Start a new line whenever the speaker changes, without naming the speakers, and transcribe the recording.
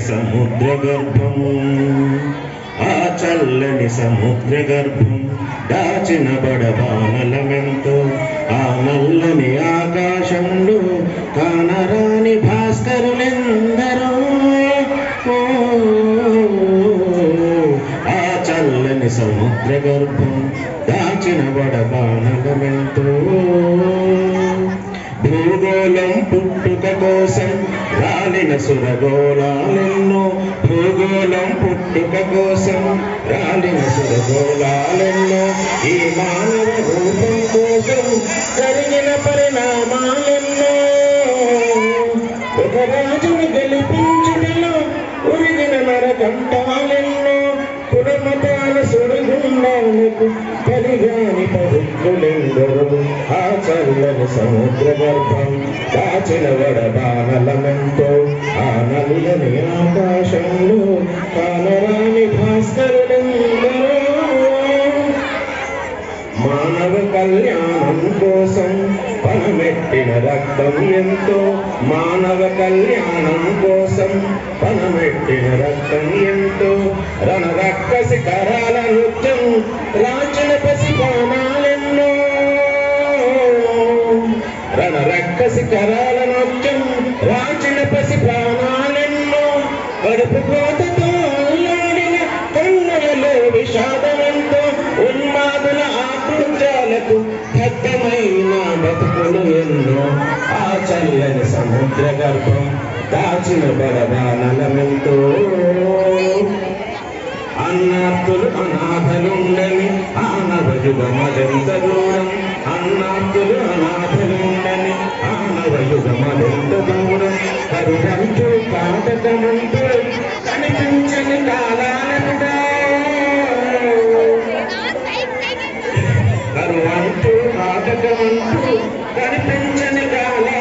సముద్ర గర్భము ఆ చల్లని సముద్ర గర్భం దాచిన బడబానలమెంతో ఆ నల్లని ఆకాశంలో కానరాని భాస్కరులెందరూ. ఆ చల్లని సముద్ర గర్భం దాచిన బడబానలమెంతో భూగోళం పుట్టుక కోసం పుట్టిన సురగోళాలెన్నో భూగోళం పుట్టుక కోసం రాలిన సురగోళాలెన్నో ఈ మానవ రూపం కోసం జరిగిన పరిణామాలెన్నో. ఒక రాజును గెలిపించుటలో ఉరిగిన నరకంటాలెన్నో కులమతాల సురగుండాలకు పరిగాని పవిత్రులెందరూ. ఆ చల్లని సముద్ర గర్భం దాచిన వడబానలమెంతో మానవ కళ్యాణం కోసం పనమెట్టిన రక్తం ఎంతో. మానవ కళ్యాణం కోసం పనమెట్టిన రక్తం ఎంతో. రణ రక్కసి కరాల నృత్యం రాచిన పసిపానాలెన్నో రణ రక్కసి కరాల నృత్యం రాచిన పసి ప్రాణాలెన్నో కడుపు కోతతో అల్లాడిన కన్నులలో విషాదమంతో ఉన్మాదుల ఆకృత్యాలకు పెద్దమైన బతుకులు ఎన్నో ఆ చల్లని సముద్ర గర్భం దాచిన బడబానలమెంతో అన్నార్థులు అనాథలుండని ఆనవయుగమదెంత కాటకమంటూ కనిపించని కాలాలనుడా